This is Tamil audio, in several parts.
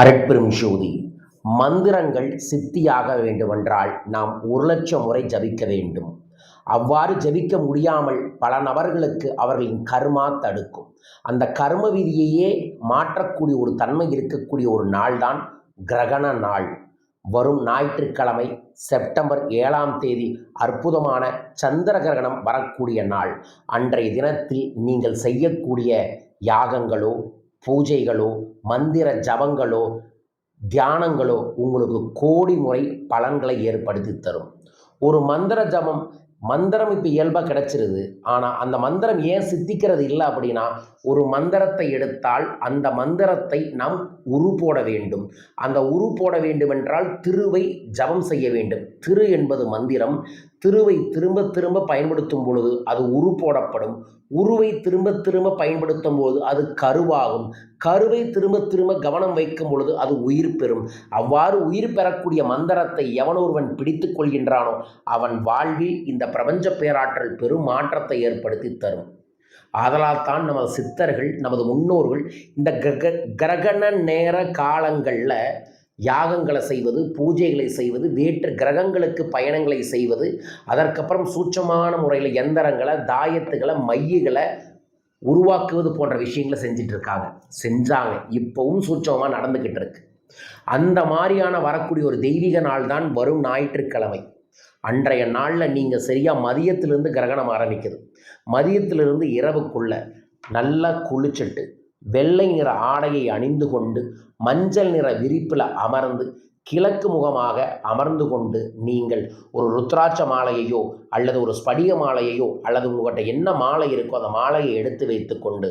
அரட்பெரும் ஜோதி. மந்திரங்கள் சித்தியாக வேண்டுமென்றால் நாம் ஒரு லட்சம் முறை ஜபிக்க வேண்டும். அவ்வாறு ஜபிக்க முடியாமல் பல நபர்களுக்கு அவர்களின் கர்மா தடுக்கும். அந்த கர்ம விதியையே மாற்றக்கூடிய ஒரு தன்மை இருக்கக்கூடிய ஒரு நாள்தான் கிரகண நாள். வரும் ஞாயிற்றுக்கிழமை செப்டம்பர் ஏழாம் தேதி அற்புதமான சந்திர கிரகணம் வரக்கூடிய நாள். அன்றைய தினத்தில் நீங்கள் செய்யக்கூடிய யாகங்களோ பூஜைகளோ மந்திர ஜபங்களோ தியானங்களோ உங்களுக்கு கோடி முறை பலன்களை ஏற்படுத்தி தரும். ஒரு மந்திர ஜபம் மந்திரம் இப்போ இயல்பாக கிடச்சிருது. ஆனால் அந்த மந்திரம் ஏன் சித்திக்கிறது இல்லை அப்படின்னா ஒரு மந்திரத்தை எடுத்தால் அந்த மந்திரத்தை நாம் உரு போட வேண்டும். அந்த உரு போட வேண்டுமென்றால் திருவை ஜபம் செய்ய வேண்டும். திரு என்பது மந்திரம் திருவை திரும்ப திரும்ப பயன்படுத்தும் பொழுது அது உரு போடப்படும். உருவை திரும்ப திரும்ப பயன்படுத்தும் பொழுது அது கருவாகும். கருவை திரும்ப திரும்ப கவனம் வைக்கும் பொழுது அது உயிர் பெறும். அவ்வாறு உயிர் பெறக்கூடிய மந்திரத்தை எவன் ஒருவன் பிடித்து கொள்கின்றானோ அவன் வாழ்வில் இந்த பிரபஞ்ச பேராற்றல் பெரும் மாற்றத்தை ஏற்படுத்தி தரும். ஆதலால் தான் நமது சித்தர்கள் நமது முன்னோர்கள் இந்த கிரக கிரகண நேர காலங்களில் யாகங்களை செய்வது பூஜைகளை செய்வது வேற்று கிரகங்களுக்கு பயணங்களை செய்வது அதற்கப்புறம் சூட்சமான முறையில் எந்திரங்களை தாயத்துகளை மையங்களை உருவாக்குவது போன்ற விஷயங்களை செஞ்சிட்டு இருக்காங்க. செஞ்சாங்க. இப்போவும் சூட்சமாக நடந்துக்கிட்டு இருக்கு. அந்த மாதிரியான வரக்கூடிய ஒரு தெய்வீக நாள் தான் வரும் ஞாயிற்றுக்கிழமை. அன்றைய நாளில் நீங்கள் சரியாக மதியத்திலிருந்து கிரகணம் ஆரம்பிக்குது. மதியத்திலிருந்து இரவுக்குள்ள நல்லா குளிச்சுட்டு வெள்ளை நிற ஆடையை அணிந்து கொண்டு மஞ்சள் நிற விரிப்பில் அமர்ந்து கிழக்கு முகமாக அமர்ந்து கொண்டு நீங்கள் ஒரு ருத்ராட்ச மாலையையோ அல்லது ஒரு ஸ்படிக மாலையையோ அல்லது உங்கள்கிட்ட என்ன மாலை இருக்கோ அந்த மாலையை எடுத்து வைத்து கொண்டு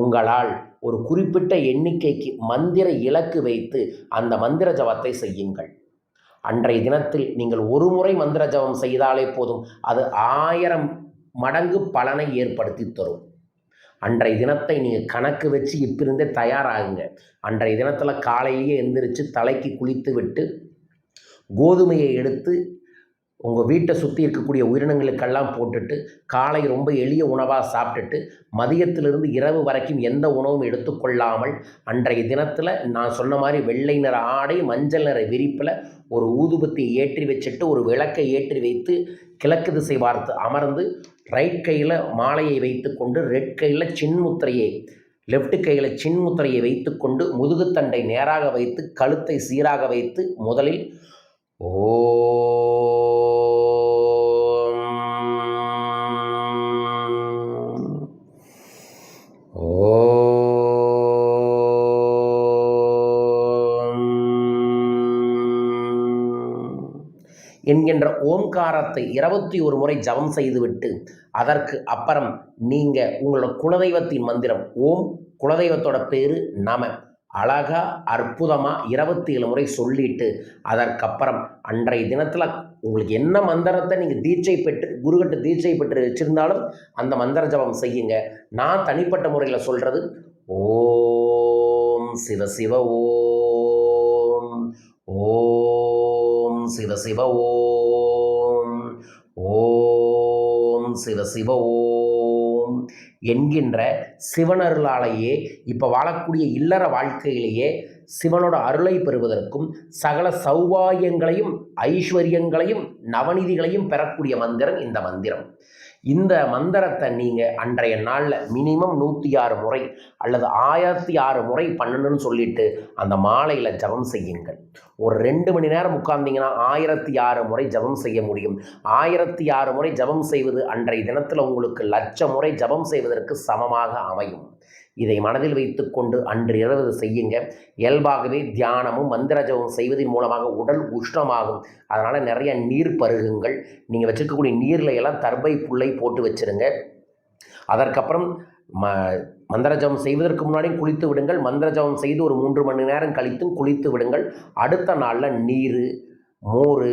உங்களால் ஒரு குறிப்பிட்ட எண்ணிக்கைக்கு மந்திர இலக்கு வைத்து அந்த மந்திர ஜபத்தை செய்யுங்கள். அன்றைய தினத்தில் நீங்கள் ஒரு முறை மந்திர ஜபம் செய்தாலே போதும். அது ஆயிரம் மடங்கு பலனை ஏற்படுத்தி தரும். அன்றைய தினத்தை நீங்கள் கணக்கு வச்சு இப்பிருந்தே தயாராகுங்க. அன்றைய தினத்தில் காலையிலேயே எந்திரிச்சு தலைக்கு குளித்து விட்டு கோதுமையை எடுத்து உங்கள் வீட்டை சுற்றி இருக்கக்கூடிய உயிரினங்களுக்கெல்லாம் போட்டுட்டு காலை ரொம்ப எளிய உணவாக சாப்பிட்டுட்டு மதியத்திலிருந்து இரவு வரைக்கும் எந்த உணவும் எடுத்துக்கொள்ளாமல் அன்றைய தினத்தில் நான் சொன்ன மாதிரி வெள்ளை நிற ஆடை மஞ்சள் நிற விரிப்பில் ஒரு ஊதுபத்தியை ஏற்றி வச்சுட்டு ஒரு விளக்கை ஏற்றி வைத்து கிழக்கு திசை பார்த்து அமர்ந்து ரைட் கையில் மாலையை வைத்துக்கொண்டு ரெட் கையில் சின்முத்திரையை லெஃப்ட் கையில் சின்முத்திரையை வைத்துக்கொண்டு முதுகுத்தண்டை நேராக வைத்து கழுத்தை சீராக வைத்து முதலில் ஓ என்கின்ற ஓம்காரத்தை இருபத்தி ஒரு முறை ஜபம் செய்துவிட்டு அதற்கு அப்புறம் நீங்கள் உங்களோட குலதெய்வத்தின் மந்திரம் ஓம் குலதெய்வத்தோட பேர் நம. அழகா அற்புதமாக இருபத்தி ஏழு முறை சொல்லிட்டு அதற்கப்புறம் அன்றைய தினத்தில் உங்களுக்கு என்ன மந்திரத்தை நீங்கள் தீட்சை பெற்று குருகிட்ட தீட்சை பெற்று வச்சுருந்தாலும் அந்த மந்திர ஜபம் செய்யுங்க. நான் தனிப்பட்ட முறையில் சொல்கிறது ஓம் சிவ சிவ ஓம் ஓம் சிவ சிவ ஓம். ஓம் சிவ சிவ ஓம். என்கின்ற சிவனருளாலேயே இப்போ வாழக்கூடிய இல்லற வாழ்க்கையிலேயே சிவனோட அருளை பெறுவதற்கும் சகல சௌபாயங்களையும் ஐஸ்வர்யங்களையும் நவநிதிகளையும் பெறக்கூடிய மந்திரம் இந்த மந்திரம். இந்த மந்திரத்தை நீங்கள் அன்றைய நாளில் மினிமம் நூற்றி ஆறு முறை அல்லது ஆயிரத்தி ஆறு முறை பண்ணணும்னு சொல்லிட்டு அந்த மாலையில் ஜபம் செய்யுங்கள். ஒரு ரெண்டு மணி நேரம் உட்கார்ந்தீங்கன்னா ஆயிரத்தி ஆறு முறை ஜபம் செய்ய முடியும். ஆயிரத்தி ஆறு முறை ஜபம் செய்வது அன்றைய தினத்தில் உங்களுக்கு லட்ச முறை ஜபம் செய்வதற்கு சமமாக அமையும். இதை மனதில் வைத்துக்கொண்டு அன்று இரவு செய்யுங்க. இயல்பாகவே தியானமும் மந்திர ஜபம் செய்வதன் மூலமாக உடல் உஷ்ணமாகும். அதனால் நிறைய நீர் பருகுங்கள். நீங்கள் வச்சுருக்கக்கூடிய நீரில் எல்லாம் தர்பை புல்லை போட்டு வச்சுருங்க. அதற்கப்புறம் ம மந்திர ஜபம் செய்வதற்கு முன்னாடியும் குளித்து விடுங்கள். மந்திர ஜபம் செய்து ஒரு மூன்று மணி நேரம் கழித்தும் குளித்து விடுங்கள். அடுத்த நாளில் நீர் மோர்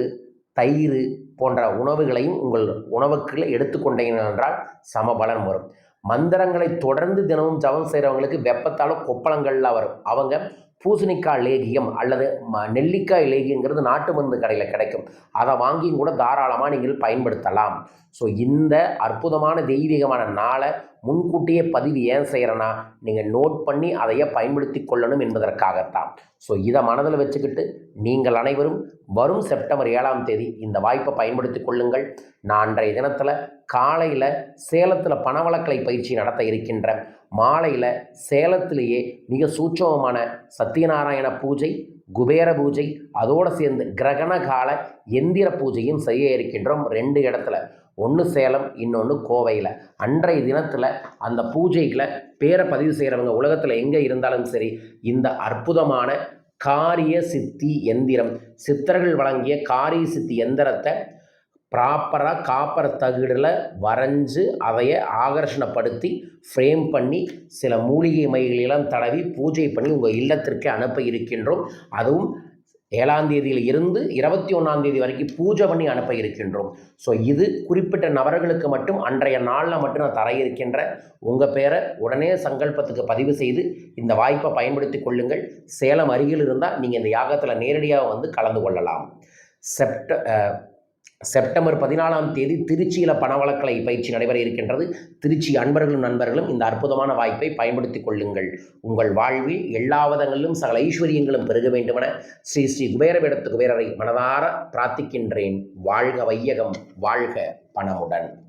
தயிர் போன்ற உணவுகளையும் உங்கள் உணவுக்குள்ளே எடுத்துக்கொண்டீங்க என்றால் சமபலன் வரும். மந்திரங்களை தொடர்ந்து தினமும் ஜபம் செய்கிறவங்களுக்கு வெப்பத்தால் கொப்பளங்கள்லாம் வரும். அவங்க பூசணிக்காய் லேகியம் அல்லது ம நெல்லிக்காய் லேகியங்கிறது நாட்டு மருந்து கடையில் கிடைக்கும். அதை வாங்கியும் கூட தாராளமாக நீங்கள் பயன்படுத்தலாம். ஸோ இந்த அற்புதமான தெய்வீகமான நாளை முன்கூட்டியே பதிவு ஏன் செய்கிறேன்னா நீங்கள் நோட் பண்ணி அதையே பயன்படுத்தி கொள்ளணும் என்பதற்காகத்தான். ஸோ இதை மனதில் வச்சுக்கிட்டு நீங்கள் அனைவரும் வரும் செப்டம்பர் ஏழாம் தேதி இந்த வாய்ப்பை பயன்படுத்தி கொள்ளுங்கள். நான் அன்றைய தினத்தில் காலையில் சேலத்தில் பணவளக்கலை பயிற்சி நடத்த இருக்கின்ற மாலையில் சேலத்திலேயே மிக சூட்சமமான சத்யநாராயண பூஜை குபேர பூஜை அதோடு சேர்ந்து கிரகண கால எந்திர பூஜையும் செய்ய இருக்கின்றோம். ரெண்டு இடத்துல. ஒன்று சேலம் இன்னொன்று கோவையில். அன்றைய தினத்தில் அந்த பூஜைகளை பேரை பதிவு செய்கிறவங்க உலகத்தில் எங்கே இருந்தாலும் சரி இந்த அற்புதமான காரிய சித்தி எந்திரம். சித்தர்கள் வழங்கிய காரிய சித்தி எந்திரத்தை ப்ராப்பராக காப்பர் தகடில் வரைஞ்சு அதைய ஆகர்ஷணப்படுத்தி ஃப்ரேம் பண்ணி சில மூலிகை மைகளெல்லாம் தடவி பூஜை பண்ணி உங்கள் இல்லத்திற்கு அனுப்ப இருக்கின்றோம். அதுவும் ஏழாம் தேதியில் இருந்து இருபத்தி ஒன்றாம் தேதி வரைக்கும் பூஜை பண்ணி அனுப்ப இருக்கின்றோம். ஸோ இது குறிப்பிட்ட நபர்களுக்கு மட்டும் அன்றைய நாளில் மட்டும் நான் தர இருக்கின்ற உங்கள் பேரை உடனே சங்கல்பத்துக்கு பதிவு செய்து இந்த வாய்ப்பை பயன்படுத்தி கொள்ளுங்கள். சேலம் அருகில் இருந்தால் நீங்கள் இந்த யாகத்தில் நேரடியாக வந்து கலந்து கொள்ளலாம். செப்ட செப்டம்பர் பதினாலாம் தேதி திருச்சியில் பணவழக்கலை பயிற்சி நடைபெற இருக்கின்றது. திருச்சி அன்பர்களும் நண்பர்களும் இந்த அற்புதமான வாய்ப்பை பயன்படுத்திக் கொள்ளுங்கள். உங்கள் வாழ்வில் எல்லா விதங்களிலும் சகல ஐஸ்வர்யங்களும் பெருக வேண்டுமென ஸ்ரீ ஸ்ரீ குபேரவிடத்து குபேரரை மனதார பிரார்த்திக்கின்றேன். வாழ்க வையகம் வாழ்க பணமுடன்.